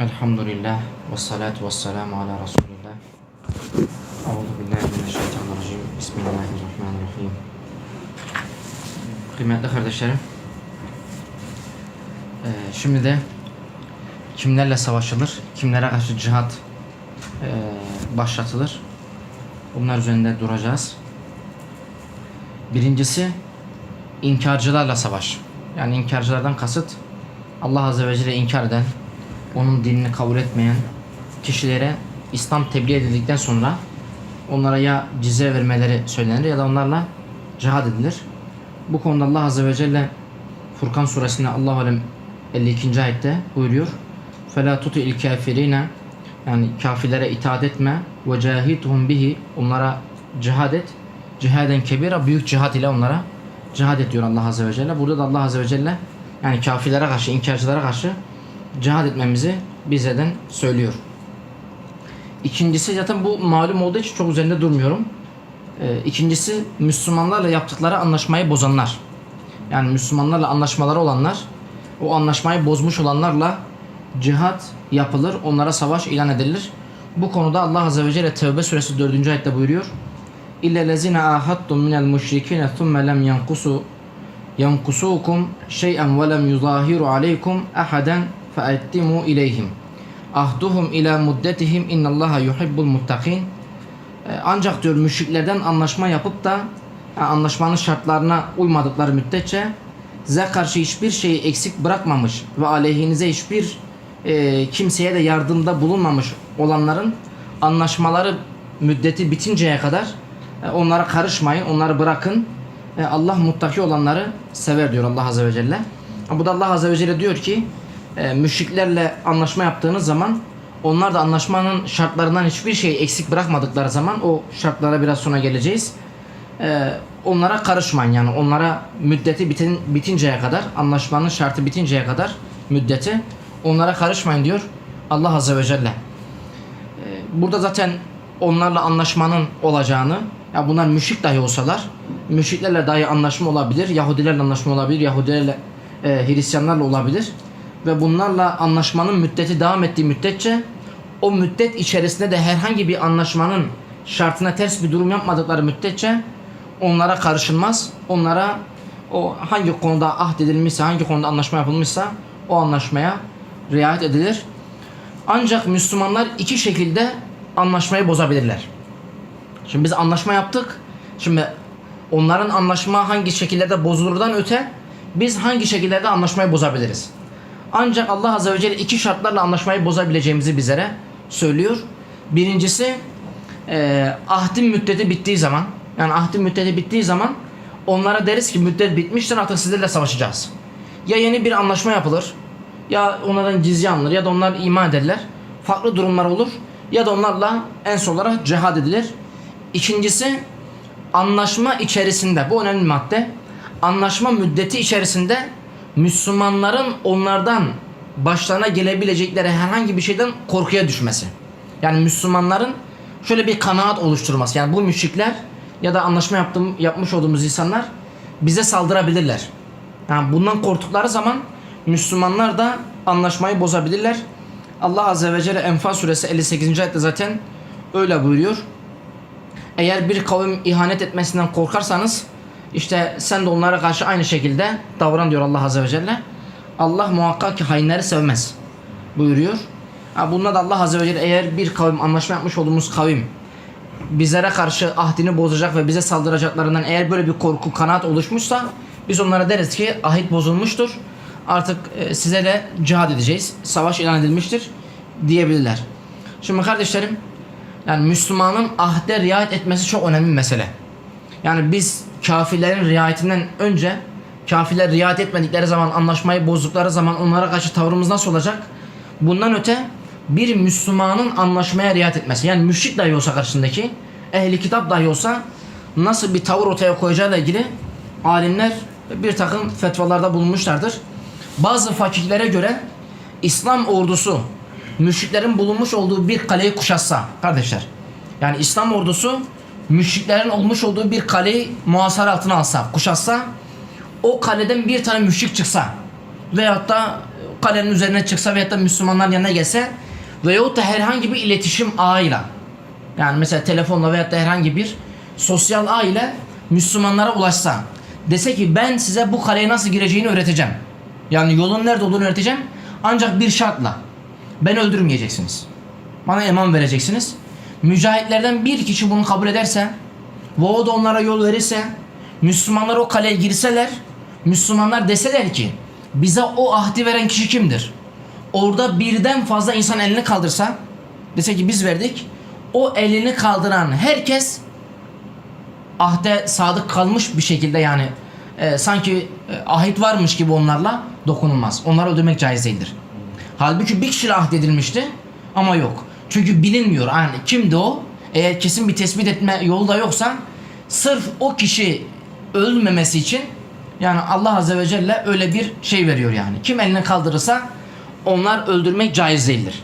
Elhamdülillah ve salatu ve selamu ala Resulillah. Euzu billahi mineşşeytanirracim. Bismillahirrahmanirrahim. Kıymetli kardeşlerim. eee, şimdi de kimlerle savaşılır, kimlere karşı cihat eee, başlatılır. Bunlar üzerinde duracağız. Birincisi inkarcılarla savaş. Yani inkarcılardan kasıt Allah Azze ve Celle inkar eden, onun dinini kabul etmeyen kişilere İslam tebliğ edildikten sonra onlara ya cizye vermeleri söylenir ya da onlarla cihad edilir. Bu konuda Allah Azze ve Celle Furkan suresinde Allahu Alem 52. ayette buyuruyor. فَلَا تُطِعِ الْكَافِرِينَ Yani kafirlere itaat etme. وَجَاهِدْهُمْ bihi Onlara cihad et. Cihaden kebira büyük cihad ile onlara cihad et diyor Allah Azze ve Celle. Burada da Allah Azze ve Celle yani kafirlere karşı, inkarcılara karşı cihad etmemizi bizeden söylüyor. İkincisi zaten bu malum olduğu için çok üzerinde durmuyorum. Ee, ikincisi Müslümanlarla yaptıkları anlaşmayı bozanlar. Yani Müslümanlarla anlaşmaları olanlar, o anlaşmayı bozmuş olanlarla cihat yapılır, onlara savaş ilan edilir. Bu konuda Allah Azze ve Celle Tevbe suresi 4. ayette buyuruyor. İlle lezine ahadtum minel müşrikine thumme lem yankusu yankusukum şey'en ve lem yuzahiru aleykum ahaden fe'ettimu ileyhim. Ahduhum ila muddetihim innallaha yuhibbul muttakin. Ancak diyor müşriklerden anlaşma yapıp da yani anlaşmanın şartlarına uymadıkları müddetçe size karşı hiçbir şeyi eksik bırakmamış ve aleyhinize hiçbir e, kimseye de yardımda bulunmamış olanların anlaşmaları müddeti bitinceye kadar e, onlara karışmayın, onları bırakın. E, Allah muttaki olanları sever diyor Allah Azze ve Celle. Bu da Allah Azze ve Celle diyor ki e, müşriklerle anlaşma yaptığınız zaman onlar da anlaşmanın şartlarından hiçbir şeyi eksik bırakmadıkları zaman o şartlara biraz sonra geleceğiz. E, onlara karışmayın yani onlara müddeti bitin, bitinceye kadar anlaşmanın şartı bitinceye kadar müddeti onlara karışmayın diyor Allah Azze ve Celle. Burada zaten onlarla anlaşmanın olacağını, ya bunlar müşrik dahi olsalar, müşriklerle dahi anlaşma olabilir, Yahudilerle anlaşma olabilir, Yahudilerle, e, Hristiyanlarla olabilir. Ve bunlarla anlaşmanın müddeti devam ettiği müddetçe o müddet içerisinde de herhangi bir anlaşmanın şartına ters bir durum yapmadıkları müddetçe onlara karışılmaz. Onlara o hangi konuda ahd edilmişse, hangi konuda anlaşma yapılmışsa o anlaşmaya riayet edilir. Ancak Müslümanlar iki şekilde anlaşmayı bozabilirler. Şimdi biz anlaşma yaptık. Şimdi onların anlaşma hangi şekillerde bozulurdan öte biz hangi şekillerde anlaşmayı bozabiliriz. Ancak Allah Azze ve Celle iki şartlarla anlaşmayı bozabileceğimizi bizlere söylüyor. Birincisi e, ahdin müddeti bittiği zaman yani ahdin müddeti bittiği zaman onlara deriz ki müddet bitmiştir artık sizlerle savaşacağız. Ya yeni bir anlaşma yapılır ya onlardan cizye alınır ya da onlar iman ederler. Farklı durumlar olur ya da onlarla en son olarak cihad edilir. İkincisi anlaşma içerisinde bu önemli madde. Anlaşma müddeti içerisinde Müslümanların onlardan başlarına gelebilecekleri herhangi bir şeyden korkuya düşmesi. Yani Müslümanların şöyle bir kanaat oluşturması. Yani bu müşrikler ya da anlaşma yaptığım, yapmış olduğumuz insanlar bize saldırabilirler. Yani bundan korktukları zaman Müslümanlar da anlaşmayı bozabilirler. Allah Azze ve Celle Enfal suresi 58. ayette zaten öyle buyuruyor. Eğer bir kavim ihanet etmesinden korkarsanız işte sen de onlara karşı aynı şekilde davran diyor Allah Azze ve Celle. Allah muhakkak ki hainleri sevmez buyuruyor. Ha, bunda da Allah Azze ve Celle eğer bir kavim anlaşma yapmış olduğumuz kavim bizlere karşı ahdini bozacak ve bize saldıracaklarından eğer böyle bir korku kanaat oluşmuşsa biz onlara deriz ki ahit bozulmuştur. Artık e, size de cihad edeceğiz. Savaş ilan edilmiştir diyebilirler. Şimdi kardeşlerim yani Müslümanın ahde riayet etmesi çok önemli bir mesele. Yani biz kafirlerin riayetinden önce kafirler riayet etmedikleri zaman anlaşmayı bozdukları zaman onlara karşı tavrımız nasıl olacak? Bundan öte bir Müslümanın anlaşmaya riayet etmesi yani müşrik dahi olsa karşısındaki ehli kitap dahi olsa nasıl bir tavır ortaya koyacağıyla ilgili alimler bir takım fetvalarda bulunmuşlardır. Bazı fakihlere göre İslam ordusu müşriklerin bulunmuş olduğu bir kaleyi kuşatsa kardeşler. Yani İslam ordusu müşriklerin olmuş olduğu bir kaleyi muhasara altına alsa, kuşatsa o kaleden bir tane müşrik çıksa veyahut da kalenin üzerine çıksa veyahut da Müslümanların yanına gelse veyahut da herhangi bir iletişim ağıyla yani mesela telefonla veyahut da herhangi bir sosyal ağ ile Müslümanlara ulaşsa dese ki ben size bu kaleye nasıl gireceğini öğreteceğim. Yani yolun nerede olduğunu öğreteceğim. Ancak bir şartla. Ben öldürmeyeceksiniz. Bana eman vereceksiniz. Mücahitlerden bir kişi bunu kabul ederse da onlara yol verirse Müslümanlar o kaleye girseler Müslümanlar deseler ki bize o ahdi veren kişi kimdir? Orada birden fazla insan elini kaldırsa dese ki biz verdik o elini kaldıran herkes ahde sadık kalmış bir şekilde yani e, sanki e, ahit varmış gibi onlarla dokunulmaz. Onları öldürmek caiz değildir. Halbuki bir kişiyle ahdedilmişti ama yok. Çünkü bilinmiyor yani kimdi o? Eğer kesin bir tespit etme yolu da yoksa sırf o kişi ölmemesi için yani Allah Azze ve Celle öyle bir şey veriyor yani. Kim elini kaldırırsa onlar öldürmek caiz değildir.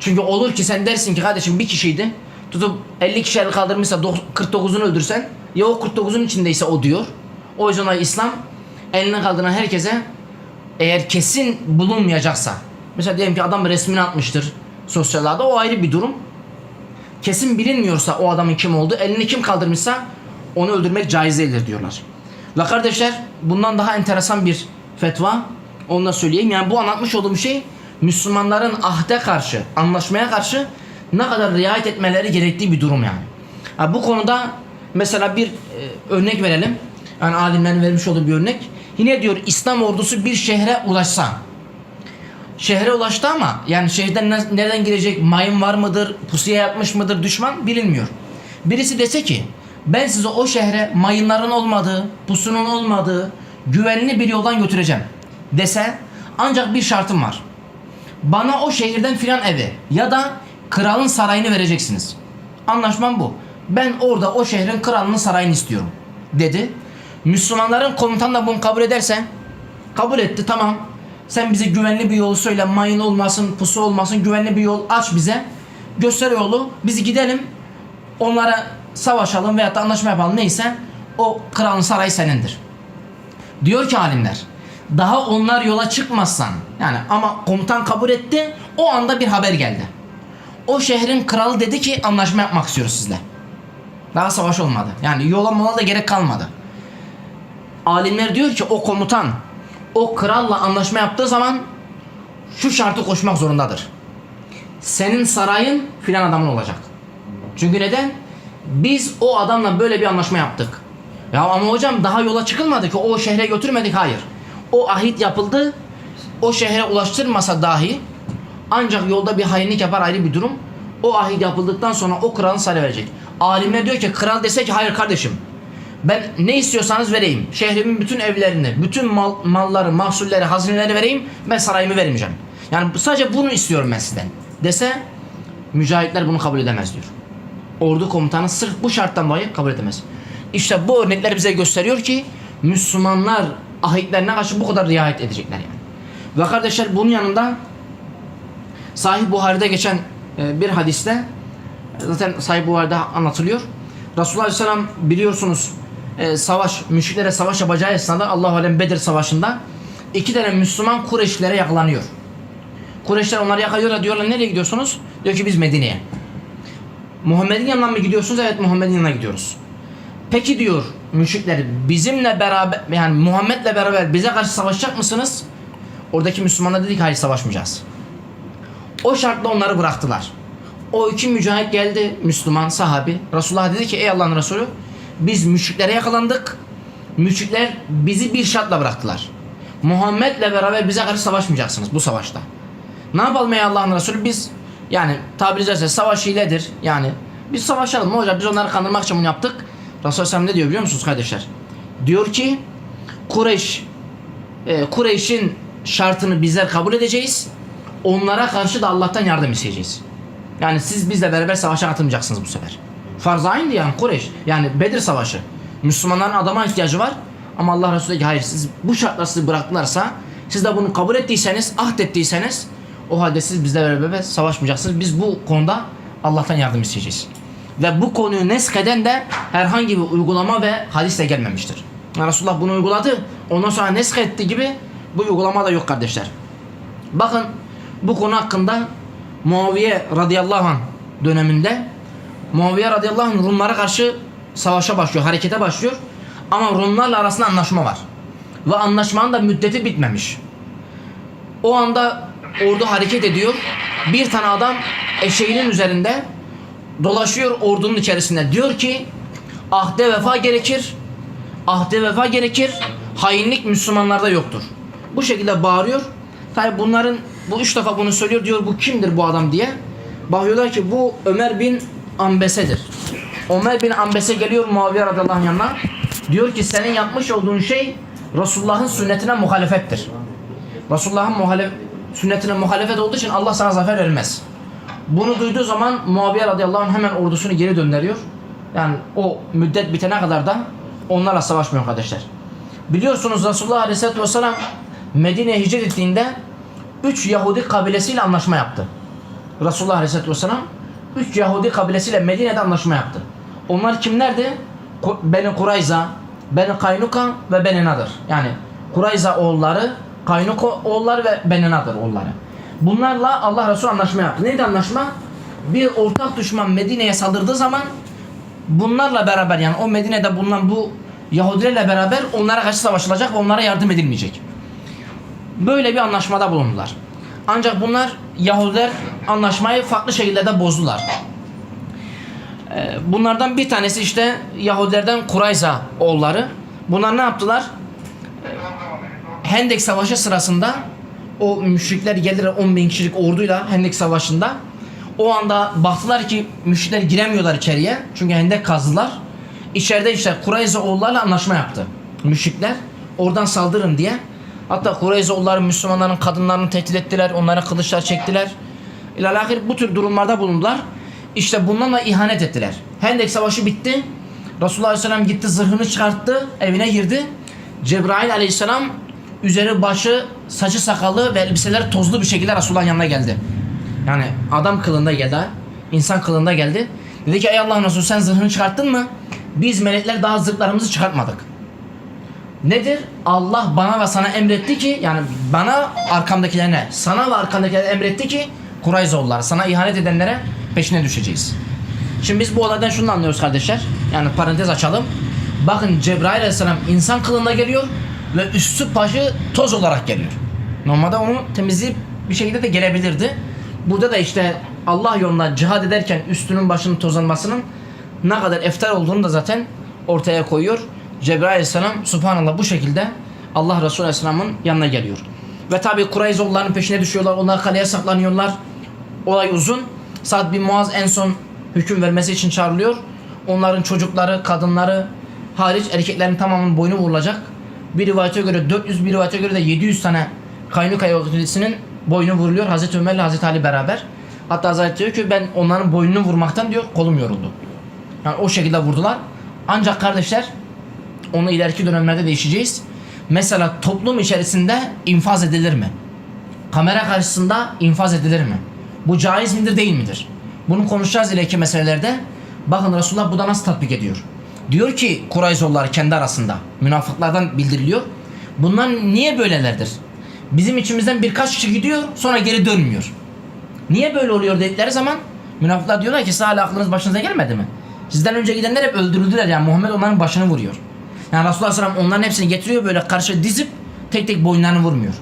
Çünkü olur ki sen dersin ki kardeşim bir kişiydi. Tutup 50 kişi el kaldırmışsa dok- 49'unu öldürsen ya o 49'un içindeyse o diyor. O yüzden o İslam elini kaldıran herkese eğer kesin bulunmayacaksa mesela diyelim ki adam resmini atmıştır sosyal ağda o ayrı bir durum. Kesin bilinmiyorsa o adamın kim olduğu elini kim kaldırmışsa onu öldürmek caiz değildir diyorlar. Ve kardeşler bundan daha enteresan bir fetva onu da söyleyeyim. Yani bu anlatmış olduğum şey Müslümanların ahde karşı, anlaşmaya karşı ne kadar riayet etmeleri gerektiği bir durum yani. Ha, bu konuda mesela bir e, örnek verelim. Yani alimlerin vermiş olduğu bir örnek. Yine diyor İslam ordusu bir şehre ulaşsa. Şehre ulaştı ama yani şehirden ne- nereden girecek, mayın var mıdır, pusuya yatmış mıdır düşman bilinmiyor. Birisi dese ki ben sizi o şehre mayınların olmadığı, pusunun olmadığı güvenli bir yoldan götüreceğim dese ancak bir şartım var. Bana o şehirden filan evi ya da kralın sarayını vereceksiniz. Anlaşmam bu. Ben orada o şehrin kralının sarayını istiyorum dedi. Müslümanların komutanı da bunu kabul ederse kabul etti tamam. Sen bize güvenli bir yolu söyle. Mayın olmasın, pusu olmasın. Güvenli bir yol aç bize. Göster yolu. Biz gidelim. Onlara savaşalım veyahut da anlaşma yapalım. Neyse o kralın sarayı senindir. Diyor ki alimler daha onlar yola çıkmazsan yani ama komutan kabul etti o anda bir haber geldi. O şehrin kralı dedi ki anlaşma yapmak istiyoruz sizle. Daha savaş olmadı. Yani yola mola da gerek kalmadı. Alimler diyor ki o komutan o kralla anlaşma yaptığı zaman şu şartı koşmak zorundadır. Senin sarayın filan adamın olacak. Çünkü neden? Biz o adamla böyle bir anlaşma yaptık. Ya ama hocam daha yola çıkılmadı ki o şehre götürmedik. Hayır. O ahit yapıldı. O şehre ulaştırmasa dahi ancak yolda bir hainlik yapar ayrı bir durum. O ahit yapıldıktan sonra o kralın sarayı verecek. Alimler diyor ki kral dese ki hayır kardeşim ben ne istiyorsanız vereyim. Şehrimin bütün evlerini, bütün mal, malları, mahsulleri, hazineleri vereyim. Ben sarayımı vermeyeceğim. Yani sadece bunu istiyorum ben sizden. Dese mücahitler bunu kabul edemez diyor. Ordu komutanı sırf bu şarttan dolayı kabul edemez. İşte bu örnekler bize gösteriyor ki Müslümanlar ahitlerine karşı bu kadar riayet edecekler yani. Ve kardeşler bunun yanında Sahih Buhari'de geçen e, bir hadiste zaten Sahih Buhari'de anlatılıyor. Resulullah Aleyhisselam biliyorsunuz e, savaş, müşriklere savaş yapacağı esnada Allahu Alem Bedir Savaşı'nda iki tane Müslüman Kureyşlilere yakalanıyor. Kureyşler onları yakalıyorlar diyorlar nereye gidiyorsunuz? Diyor ki biz Medine'ye. Muhammed'in yanına mı gidiyorsunuz? Evet Muhammed'in yanına gidiyoruz. Peki diyor müşrikler bizimle beraber yani Muhammed'le beraber bize karşı savaşacak mısınız? Oradaki Müslümanlar dedi ki hayır savaşmayacağız. O şartla onları bıraktılar. O iki mücahit geldi Müslüman sahabi. Resulullah dedi ki ey Allah'ın Resulü biz müşriklere yakalandık. Müşrikler bizi bir şartla bıraktılar. Muhammed'le beraber bize karşı savaşmayacaksınız bu savaşta. Ne yapalım ey Allah'ın Resulü biz yani tabiri caizse savaş hiledir yani biz savaşalım hocam biz onları kandırmak için bunu yaptık. Resulullah Aleyhisselam ne diyor biliyor musunuz kardeşler? Diyor ki Kureyş e, Kureyş'in şartını bizler kabul edeceğiz. Onlara karşı da Allah'tan yardım isteyeceğiz. Yani siz bizle beraber savaşa katılmayacaksınız bu sefer. Farz aynı yani Kureyş. Yani Bedir Savaşı. Müslümanların adama ihtiyacı var. Ama Allah Resulü diyor ki hayır siz bu şartlar sizi bıraktılarsa siz de bunu kabul ettiyseniz, ahdettiyseniz o halde siz bizle beraber savaşmayacaksınız. Biz bu konuda Allah'tan yardım isteyeceğiz. Ve bu konuyu neskeden de herhangi bir uygulama ve hadisle gelmemiştir. Resulullah bunu uyguladı. Ondan sonra nesk etti gibi bu uygulama da yok kardeşler. Bakın bu konu hakkında Muaviye radıyallahu anh döneminde Muaviye radıyallahu anh Rumlara karşı savaşa başlıyor, harekete başlıyor. Ama Rumlarla arasında anlaşma var. Ve anlaşmanın da müddeti bitmemiş. O anda ordu hareket ediyor. Bir tane adam eşeğinin üzerinde dolaşıyor ordunun içerisinde. Diyor ki ahde vefa gerekir. Ahde vefa gerekir. Hainlik Müslümanlarda yoktur. Bu şekilde bağırıyor. Tabi bunların bu üç defa bunu söylüyor diyor bu kimdir bu adam diye. Bakıyorlar ki bu Ömer bin Ambese'dir. Ömer bin Ambese geliyor Muaviye radıyallahu anh yanına. Diyor ki senin yapmış olduğun şey Resulullah'ın sünnetine muhalefettir. Resulullah'ın muhalef sünnetine muhalefet olduğu için Allah sana zafer vermez. Bunu duyduğu zaman Muaviye radıyallahu anh hemen ordusunu geri döndürüyor. Yani o müddet bitene kadar da onlarla savaşmıyor kardeşler. Biliyorsunuz Resulullah aleyhisselatü vesselam Medine'ye hicret ettiğinde 3 Yahudi kabilesiyle anlaşma yaptı. Resulullah aleyhisselatü vesselam 3 Yahudi kabilesiyle Medine'de anlaşma yaptı. Onlar kimlerdi? Beni Kurayza, Beni Kaynuka ve Beni Nadir. Yani Kurayza oğulları, Kaynuka oğulları ve Beni Nadir oğulları. Bunlarla Allah Resulü anlaşma yaptı. Neydi anlaşma? Bir ortak düşman Medine'ye saldırdığı zaman bunlarla beraber yani o Medine'de bulunan bu Yahudilerle beraber onlara karşı savaşılacak ve onlara yardım edilmeyecek. Böyle bir anlaşmada bulundular. Ancak bunlar Yahudiler anlaşmayı farklı şekillerde bozdular. Ee, Bunlardan bir tanesi işte Yahudilerden Kurayza oğulları. Bunlar ne yaptılar? Ee, Hendek Savaşı sırasında o müşrikler geldiler 10 bin kişilik orduyla Hendek Savaşı'nda. O anda baktılar ki müşrikler giremiyorlar içeriye. Çünkü hendek kazdılar. İçeride işte Kurayza oğullarla anlaşma yaptı. Müşrikler oradan saldırın diye. Hatta Kurayza oğulları Müslümanların kadınlarını tehdit ettiler. Onlara kılıçlar çektiler. İlalahir bu tür durumlarda bulundular. İşte bunlarla ihanet ettiler. Hendek Savaşı bitti. Resulullah Aleyhisselam gitti zırhını çıkarttı. Evine girdi. Cebrail Aleyhisselam üzeri başı saçı sakalı ve elbiseleri tozlu bir şekilde Resulullah'ın yanına geldi. Yani adam kılında geldi. insan kılında geldi. Dedi ki ey Allah'ın Resulü sen zırhını çıkarttın mı? Biz melekler daha zırhlarımızı çıkartmadık. Nedir? Allah bana ve sana emretti ki yani bana arkamdakilerine sana ve arkandakilere emretti ki Kurayzoğullar sana ihanet edenlere peşine düşeceğiz. Şimdi biz bu olaydan şunu anlıyoruz kardeşler. Yani parantez açalım. Bakın Cebrail aleyhisselam insan kılığında geliyor ve üstü başı toz olarak geliyor. Normalde onu temizleyip bir şekilde de gelebilirdi. Burada da işte Allah yolunda cihad ederken üstünün başının tozlanmasının ne kadar eftar olduğunu da zaten ortaya koyuyor. Cebrail aleyhisselam subhanallah bu şekilde Allah Resulü aleyhisselamın yanına geliyor. Ve tabi Kureyzoğulların peşine düşüyorlar. Onlar kaleye saklanıyorlar. Olay uzun. Sa'd bin Muaz en son hüküm vermesi için çağrılıyor. Onların çocukları, kadınları hariç erkeklerin tamamının boynu vurulacak. Bir rivayete göre 400, bir rivayete göre de 700 tane Kaynuk Yahudi'sinin boynu vuruluyor. Hazreti Ömer ile Hazreti Ali beraber. Hatta Hazreti diyor ki ben onların boynunu vurmaktan diyor kolum yoruldu. Yani o şekilde vurdular. Ancak kardeşler onu ileriki dönemlerde değişeceğiz. Mesela toplum içerisinde infaz edilir mi? Kamera karşısında infaz edilir mi? Bu caiz midir değil midir? Bunu konuşacağız ileriki meselelerde. Bakın Resulullah bu da nasıl tatbik ediyor? Diyor ki Kurayzoğullar kendi arasında münafıklardan bildiriliyor. Bunlar niye böylelerdir? Bizim içimizden birkaç kişi gidiyor sonra geri dönmüyor. Niye böyle oluyor dedikleri zaman münafıklar diyorlar ki siz hala aklınız başınıza gelmedi mi? Sizden önce gidenler hep öldürüldüler yani Muhammed onların başını vuruyor. Yani Resulullah Aleyhisselam onların hepsini getiriyor böyle karşı dizip tek tek boyunlarını vurmuyor.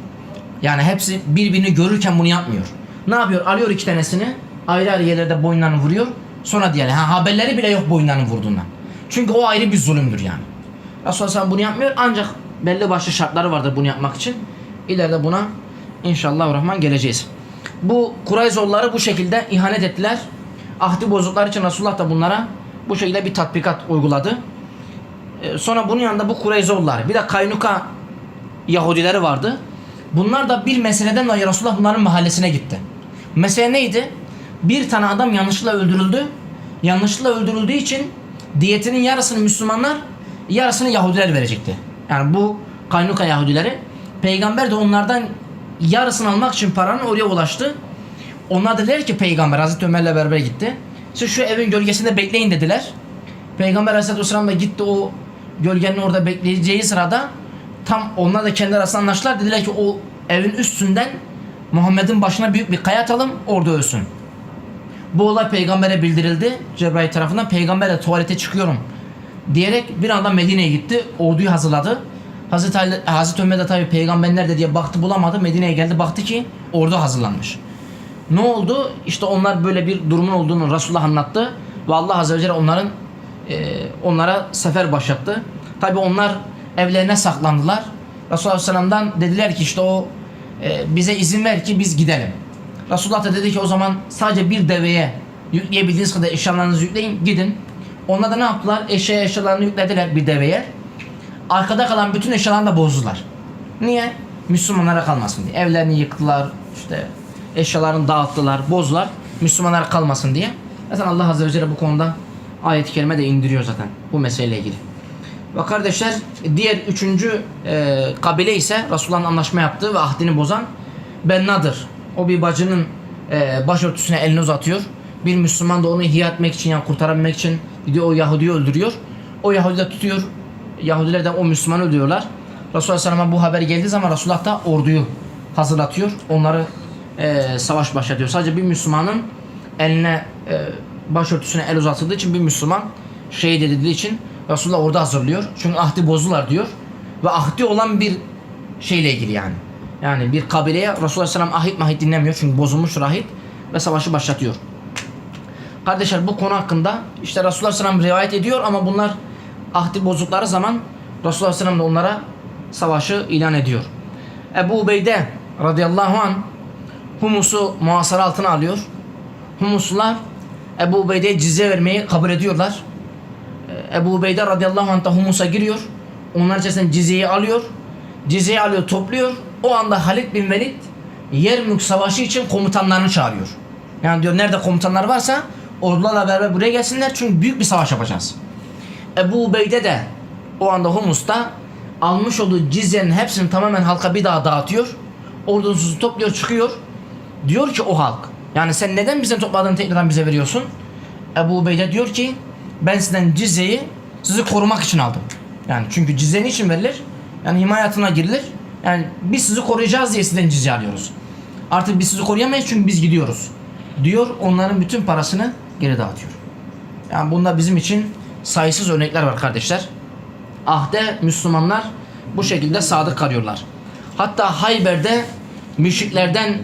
Yani hepsi birbirini görürken bunu yapmıyor. Ne yapıyor? Alıyor iki tanesini ayrı ayrı yerlerde boyunlarını vuruyor. Sonra diğer ha, haberleri bile yok boyunlarını vurduğundan. Çünkü o ayrı bir zulümdür yani. Resulullah Aleyhisselam bunu yapmıyor ancak belli başlı şartları vardır bunu yapmak için. İleride buna inşallah rahman geleceğiz. Bu Kurayzoğulları bu şekilde ihanet ettiler. Ahdi bozdukları için Resulullah da bunlara bu şekilde bir tatbikat uyguladı. Ee, Sonra bunun yanında bu Kureyzoğulları bir de Kaynuka Yahudileri vardı. Bunlar da bir meseleden dolayı Resulullah bunların mahallesine gitti. Mesele neydi? Bir tane adam yanlışlıkla öldürüldü. Yanlışlıkla öldürüldüğü için diyetinin yarısını Müslümanlar, yarısını Yahudiler verecekti. Yani bu Kaynuka Yahudileri. Peygamber de onlardan yarısını almak için paranın oraya ulaştı. Onlar dediler ki peygamber Hazreti Ömer'le beraber gitti. Siz şu evin gölgesinde bekleyin dediler. Peygamber Aleyhisselatü Vesselam da gitti o gölgenin orada bekleyeceği sırada tam onlar da kendi arasında anlaştılar. Dediler ki o evin üstünden Muhammed'in başına büyük bir kaya atalım orada ölsün. Bu olay peygambere bildirildi. Cebrail tarafından peygamber de tuvalete çıkıyorum diyerek bir anda Medine'ye gitti. Orduyu hazırladı. Hazreti, Ali, Hazreti Ömer de tabi peygamber nerede diye baktı bulamadı. Medine'ye geldi baktı ki ordu hazırlanmış. Ne oldu? İşte onlar böyle bir durumun olduğunu Resulullah anlattı. Ve Allah Azze ve Celle onların onlara sefer başlattı. Tabi onlar evlerine saklandılar. Resulullah Aleyhisselam'dan dediler ki işte o e, bize izin ver ki biz gidelim. Resulullah da dedi ki o zaman sadece bir deveye yükleyebildiğiniz kadar eşyalarınızı yükleyin gidin. Onlar da ne yaptılar? Eşeğe eşyalarını yüklediler bir deveye. Arkada kalan bütün eşyalarını da bozdular. Niye? Müslümanlara kalmasın diye. Evlerini yıktılar, işte eşyalarını dağıttılar, bozdular. Müslümanlara kalmasın diye. Zaten Allah Azze ve Celle bu konuda ayet-i kerime de indiriyor zaten bu meseleyle ilgili. Ve kardeşler diğer üçüncü e, kabile ise Resulullah'ın anlaşma yaptığı ve ahdini bozan Benna'dır. O bir bacının e, başörtüsüne elini uzatıyor. Bir Müslüman da onu ihya etmek için yani kurtarabilmek için gidiyor o Yahudi'yi öldürüyor. O Yahudi de tutuyor. Yahudiler de o Müslümanı öldürüyorlar. Resulullah Aleyhisselam'a bu haber geldiği zaman Resulullah da orduyu hazırlatıyor. Onları e, savaş başlatıyor. Sadece bir Müslümanın eline e, başörtüsüne el uzatıldığı için bir Müslüman şehit edildiği için Resulullah orada hazırlıyor. Çünkü ahdi bozdular diyor. Ve ahdi olan bir şeyle ilgili yani. Yani bir kabileye Resulullah Aleyhisselam ahit mahit dinlemiyor. Çünkü bozulmuş rahit ve savaşı başlatıyor. Kardeşler bu konu hakkında işte Resulullah Aleyhisselam rivayet ediyor ama bunlar ahdi bozdukları zaman Resulullah Aleyhisselam da onlara savaşı ilan ediyor. Ebu Ubeyde radıyallahu an Humus'u muhasara altına alıyor. Humuslular Ebu Ubeyde'ye cizye vermeyi kabul ediyorlar. Ee, Ebu Ubeyde radıyallahu anh da Humus'a giriyor. Onlar içerisinden cizyeyi alıyor. Cizyeyi alıyor topluyor. O anda Halid bin Velid Yermük Savaşı için komutanlarını çağırıyor. Yani diyor nerede komutanlar varsa ordularla beraber buraya gelsinler çünkü büyük bir savaş yapacağız. Ebu Ubeyde de o anda Humus'ta almış olduğu cizyenin hepsini tamamen halka bir daha dağıtıyor. Ordusuzu topluyor çıkıyor. Diyor ki o halk yani sen neden bizden topladığını tekrardan bize veriyorsun? Ebu Ubeyde diyor ki ben sizden cizyeyi sizi korumak için aldım. Yani çünkü cizye niçin verilir? Yani himayatına girilir. Yani biz sizi koruyacağız diye sizden cizye alıyoruz. Artık biz sizi koruyamayız çünkü biz gidiyoruz. Diyor onların bütün parasını geri dağıtıyor. Yani bunda bizim için sayısız örnekler var kardeşler. Ahde Müslümanlar bu şekilde sadık kalıyorlar. Hatta Hayber'de müşriklerden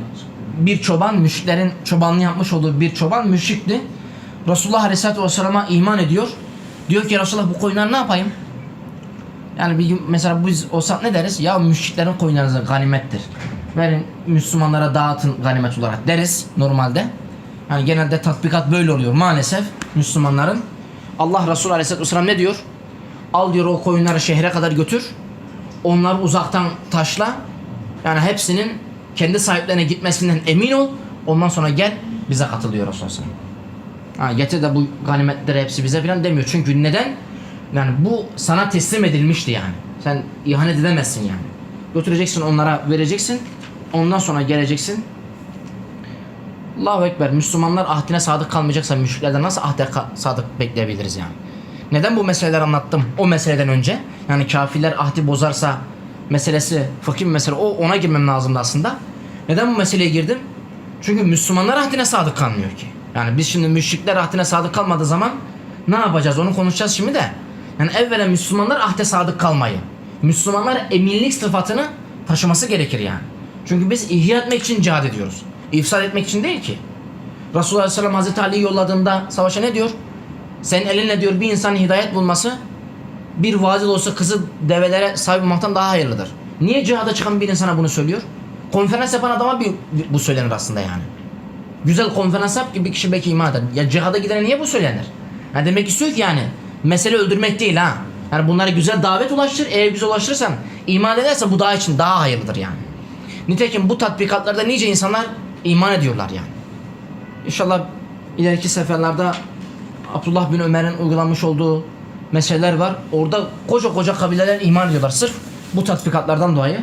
bir çoban, müşriklerin çobanlığı yapmış olduğu bir çoban müşrikti. Resulullah Aleyhisselatü Vesselam'a iman ediyor. Diyor ki Resulullah bu koyunları ne yapayım? Yani bir gün mesela biz olsak ne deriz? Ya müşriklerin koyunları ganimettir. Verin Müslümanlara dağıtın ganimet olarak deriz normalde. Yani genelde tatbikat böyle oluyor maalesef Müslümanların. Allah Resulü Aleyhisselatü Vesselam ne diyor? Al diyor o koyunları şehre kadar götür. Onları uzaktan taşla. Yani hepsinin kendi sahiplerine gitmesinden emin ol. Ondan sonra gel bize katılıyor Resulullah Aleyhisselam. Ha, getir de bu ganimetleri hepsi bize falan demiyor. Çünkü neden? Yani bu sana teslim edilmişti yani. Sen ihanet edemezsin yani. Götüreceksin onlara vereceksin. Ondan sonra geleceksin. Allahu Ekber. Müslümanlar ahdine sadık kalmayacaksa müşriklerden nasıl ahde sadık bekleyebiliriz yani? Neden bu meseleleri anlattım o meseleden önce? Yani kafirler ahdi bozarsa meselesi fıkhi bir mesele. O ona girmem lazımdı aslında. Neden bu meseleye girdim? Çünkü Müslümanlar ahdine sadık kalmıyor ki. Yani biz şimdi müşrikler ahdine sadık kalmadığı zaman ne yapacağız onu konuşacağız şimdi de. Yani evvela Müslümanlar ahde sadık kalmayı. Müslümanlar eminlik sıfatını taşıması gerekir yani. Çünkü biz ihya etmek için cihad ediyoruz. İfsad etmek için değil ki. Resulullah Aleyhisselam Hazreti Ali'yi yolladığında savaşa ne diyor? Senin elinle diyor bir insanın hidayet bulması bir vadi olsa kızı develere sahip olmaktan daha hayırlıdır. Niye cihada çıkan bir insana bunu söylüyor? Konferans yapan adama bir, bu söylenir aslında yani. Güzel konferans yap ki bir kişi belki iman eder. Ya cihada gidene niye bu söylenir? Ha demek istiyor ki yani mesele öldürmek değil ha. Yani bunlara güzel davet ulaştır. Eğer güzel ulaştırırsan iman edersen bu daha için daha hayırlıdır yani. Nitekim bu tatbikatlarda nice insanlar iman ediyorlar yani. İnşallah ileriki seferlerde Abdullah bin Ömer'in uygulanmış olduğu meseleler var. Orada koca koca kabileler iman ediyorlar. Sırf bu tatbikatlardan dolayı.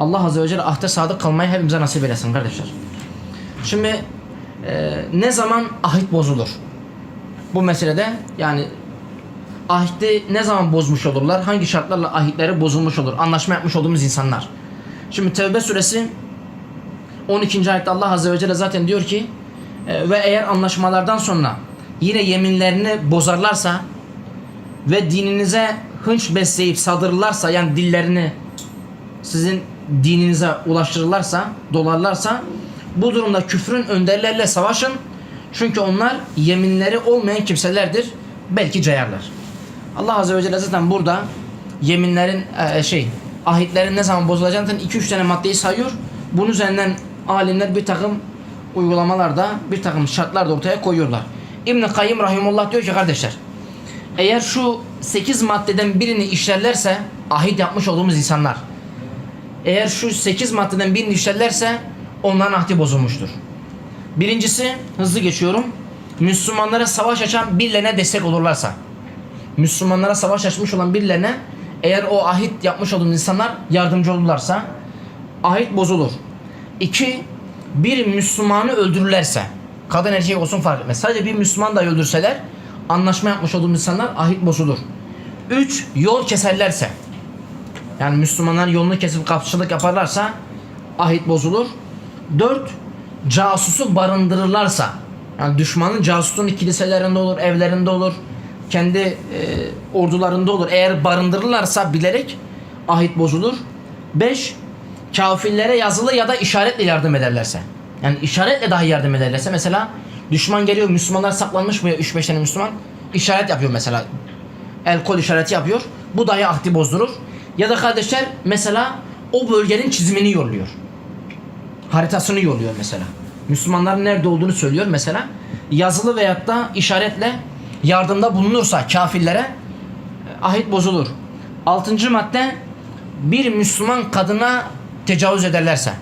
Allah Azze ve Celle ahde sadık kalmayı hepimize nasip eylesin kardeşler. Şimdi e, ne zaman ahit bozulur? Bu meselede yani ahdi ne zaman bozmuş olurlar? Hangi şartlarla ahitleri bozulmuş olur? Anlaşma yapmış olduğumuz insanlar. Şimdi Tevbe suresi 12. ayette Allah Azze ve Celle zaten diyor ki e, ve eğer anlaşmalardan sonra yine yeminlerini bozarlarsa ve dininize hınç besleyip saldırırlarsa yani dillerini sizin dininize ulaştırırlarsa, dolarlarsa bu durumda küfrün önderlerle savaşın. Çünkü onlar yeminleri olmayan kimselerdir. Belki cayarlar. Allah Azze ve Celle zaten burada yeminlerin e, şey ahitlerin ne zaman bozulacağını 2-3 tane maddeyi sayıyor. Bunun üzerinden alimler bir takım uygulamalarda bir takım şartlar da ortaya koyuyorlar. İbn Kayyim Rahimullah diyor ki kardeşler eğer şu 8 maddeden birini işlerlerse ahit yapmış olduğumuz insanlar eğer şu 8 maddeden birini işlerlerse onların ahdi bozulmuştur. Birincisi hızlı geçiyorum. Müslümanlara savaş açan birilerine destek olurlarsa. Müslümanlara savaş açmış olan birilerine eğer o ahit yapmış olduğumuz insanlar yardımcı olurlarsa ahit bozulur. İki, bir Müslümanı öldürürlerse kadın erkek olsun fark etmez. Sadece bir Müslüman da öldürseler anlaşma yapmış olduğumuz insanlar ahit bozulur. Üç, yol keserlerse yani Müslümanlar yolunu kesip kapçılık yaparlarsa ahit bozulur. Dört, casusu barındırırlarsa yani düşmanın casusunun kiliselerinde olur, evlerinde olur, kendi e, ordularında olur. Eğer barındırırlarsa bilerek ahit bozulur. Beş, kafirlere yazılı ya da işaretle yardım ederlerse. Yani işaretle dahi yardım ederlerse mesela düşman geliyor Müslümanlar saklanmış buraya 3-5 tane Müslüman işaret yapıyor mesela. El kol işareti yapıyor. Bu dahi ahdi bozdurur. Ya da kardeşler mesela o bölgenin çizimini yolluyor. Haritasını yolluyor mesela. Müslümanların nerede olduğunu söylüyor mesela. Yazılı veyahut da işaretle yardımda bulunursa kafirlere e, ahit bozulur. Altıncı madde bir Müslüman kadına tecavüz ederlerse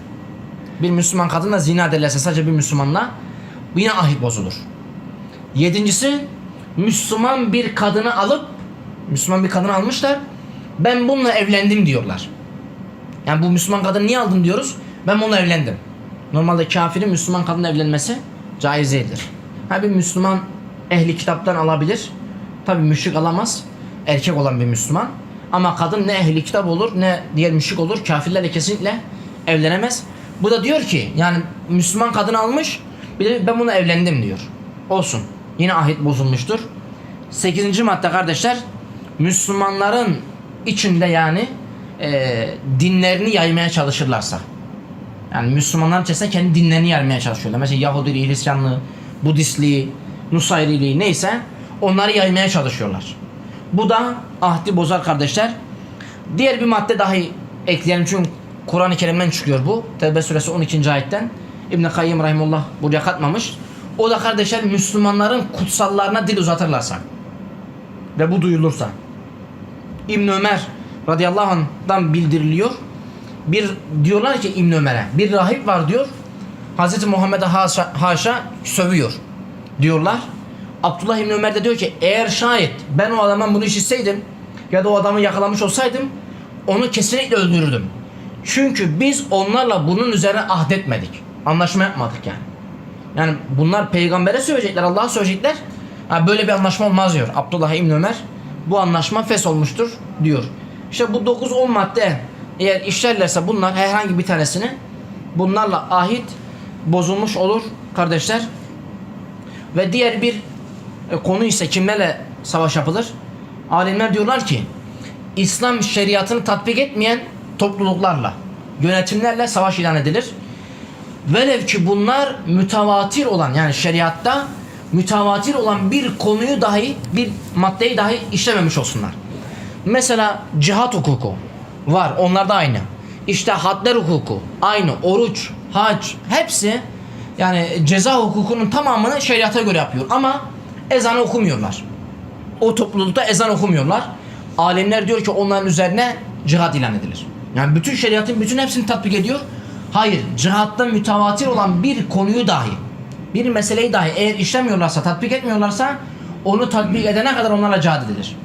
bir Müslüman kadınla zina ederlerse sadece bir Müslümanla yine ahit bozulur. Yedincisi Müslüman bir kadını alıp Müslüman bir kadını almışlar. Ben bununla evlendim diyorlar. Yani bu Müslüman kadını niye aldın diyoruz? Ben bununla evlendim. Normalde kafirin Müslüman kadınla evlenmesi caiz değildir. Ha bir Müslüman ehli kitaptan alabilir. Tabi müşrik alamaz. Erkek olan bir Müslüman. Ama kadın ne ehli kitap olur ne diğer müşrik olur. Kafirlerle kesinlikle evlenemez. Bu da diyor ki yani Müslüman kadın almış bir de ben bununla evlendim diyor. Olsun. Yine ahit bozulmuştur. Sekizinci madde kardeşler Müslümanların içinde yani e, dinlerini yaymaya çalışırlarsa. Yani Müslümanların içerisinde kendi dinlerini yaymaya çalışıyorlar. Mesela Yahudiliği, Hristiyanlığı, Budistliği, Nusayriliği neyse onları yaymaya çalışıyorlar. Bu da ahdi bozar kardeşler. Diğer bir madde dahi ekleyelim çünkü Kur'an-ı Kerim'den çıkıyor bu. Tevbe suresi 12. ayetten. İbn Kayyim rahimullah buraya katmamış. O da kardeşler Müslümanların kutsallarına dil uzatırlarsa ve bu duyulursa. İbn Ömer radıyallahu anh'dan bildiriliyor. Bir diyorlar ki İbn Ömer'e bir rahip var diyor. Hazreti Muhammed'e haşa, haşa sövüyor diyorlar. Abdullah İbn Ömer de diyor ki eğer şayet ben o adamdan bunu işitseydim ya da o adamı yakalamış olsaydım onu kesinlikle öldürürdüm. Çünkü biz onlarla bunun üzerine ahdetmedik. Anlaşma yapmadık yani. Yani bunlar peygambere söyleyecekler, Allah'a söyleyecekler. Ha, böyle bir anlaşma olmaz diyor Abdullah İbn Ömer. Bu anlaşma fes olmuştur diyor. İşte bu 9-10 madde eğer işlerlerse bunlar herhangi bir tanesini bunlarla ahit bozulmuş olur kardeşler. Ve diğer bir e, konu ise kimlerle savaş yapılır? Alimler diyorlar ki İslam şeriatını tatbik etmeyen topluluklarla, yönetimlerle savaş ilan edilir. Velev ki bunlar mütevatir olan yani şeriatta mütevatir olan bir konuyu dahi bir maddeyi dahi işlememiş olsunlar. Mesela cihat hukuku var onlar da aynı. İşte hadler hukuku aynı. Oruç, hac hepsi yani ceza hukukunun tamamını şeriata göre yapıyor ama ezanı okumuyorlar. O toplulukta ezan okumuyorlar. Alemler diyor ki onların üzerine cihat ilan edilir. Yani bütün şeriatın bütün hepsini tatbik ediyor. Hayır, cihatta mütevatir olan bir konuyu dahi, bir meseleyi dahi eğer işlemiyorlarsa, tatbik etmiyorlarsa onu tatbik edene kadar onlarla cihad edilir.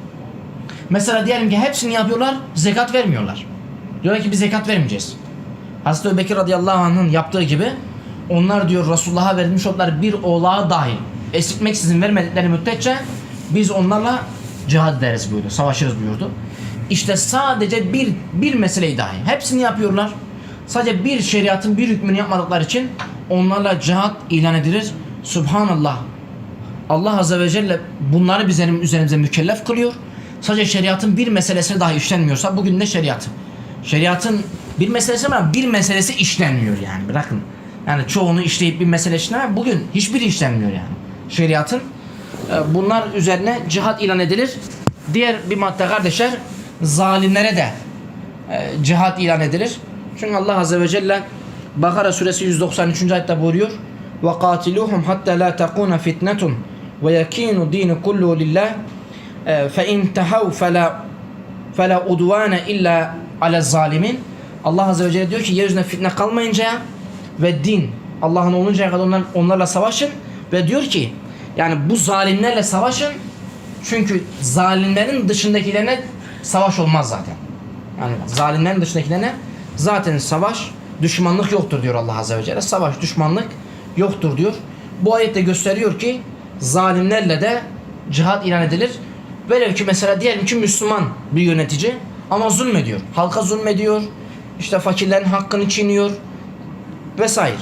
Mesela diyelim ki hepsini yapıyorlar, zekat vermiyorlar. Diyorlar ki biz zekat vermeyeceğiz. Hazreti Ebubekir radıyallahu anh'ın yaptığı gibi onlar diyor Resulullah'a verilmiş oldukları bir oğlağı dahi esitmeksizin vermedikleri müddetçe biz onlarla cihad ederiz buyurdu, savaşırız buyurdu. İşte sadece bir bir meseleyi dahi. Hepsini yapıyorlar. Sadece bir şeriatın bir hükmünü yapmadıkları için onlarla cihat ilan edilir. Subhanallah. Allah Azze ve Celle bunları bizim üzerimize mükellef kılıyor. Sadece şeriatın bir meselesini dahi işlenmiyorsa bugün ne şeriatı? Şeriatın bir meselesi var bir meselesi işlenmiyor yani bırakın. Yani çoğunu işleyip bir mesele işlenmiyor. Bugün hiçbiri işlenmiyor yani. Şeriatın e, bunlar üzerine cihat ilan edilir. Diğer bir madde kardeşler zalimlere de e, cihat ilan edilir. Çünkü Allah Azze ve Celle Bakara suresi 193. ayette buyuruyor. Ve katiluhum hatta la takuna fitnetun ve yakinu dinu kullu lillah e, fe in tehav fela fela udvane illa ale zalimin. Allah Azze ve Celle diyor ki yeryüzünde fitne kalmayınca ve din Allah'ın oluncaya kadar onlar, onlarla savaşın ve diyor ki yani bu zalimlerle savaşın çünkü zalimlerin dışındakilerine savaş olmaz zaten. Yani zalimlerin dışındakilerine zaten savaş, düşmanlık yoktur diyor Allah Azze ve Celle. Savaş, düşmanlık yoktur diyor. Bu ayette gösteriyor ki zalimlerle de cihat ilan edilir. Velev ki mesela diyelim ki Müslüman bir yönetici ama zulmediyor. Halka zulmediyor. işte fakirlerin hakkını çiğniyor vesaire.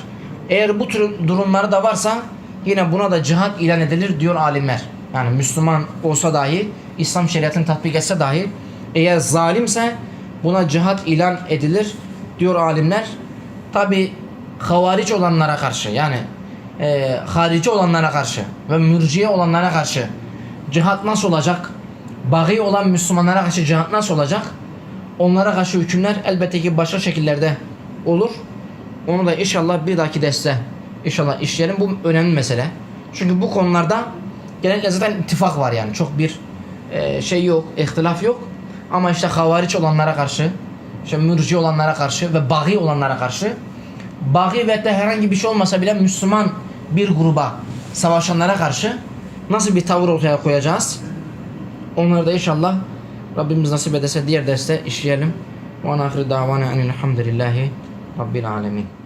Eğer bu tür durumları da varsa yine buna da cihat ilan edilir diyor alimler. Yani Müslüman olsa dahi, İslam şeriatını tatbik etse dahi eğer zalimse buna cihat ilan edilir diyor alimler. Tabi havariç olanlara karşı yani e, harici olanlara karşı ve mürciye olanlara karşı cihat nasıl olacak? Bagi olan Müslümanlara karşı cihat nasıl olacak? Onlara karşı hükümler elbette ki başka şekillerde olur. Onu da inşallah bir dahaki derste inşallah işleyelim. Bu önemli mesele. Çünkü bu konularda genellikle zaten ittifak var yani. Çok bir e, şey yok, ihtilaf yok. Ama işte havariç olanlara karşı, işte mürci olanlara karşı ve bagi olanlara karşı bagi ve de herhangi bir şey olmasa bile Müslüman bir gruba savaşanlara karşı nasıl bir tavır ortaya koyacağız? Onları da inşallah Rabbimiz nasip ederse diğer derste işleyelim. Ve ahir davana enilhamdülillahi Rabbil alemin.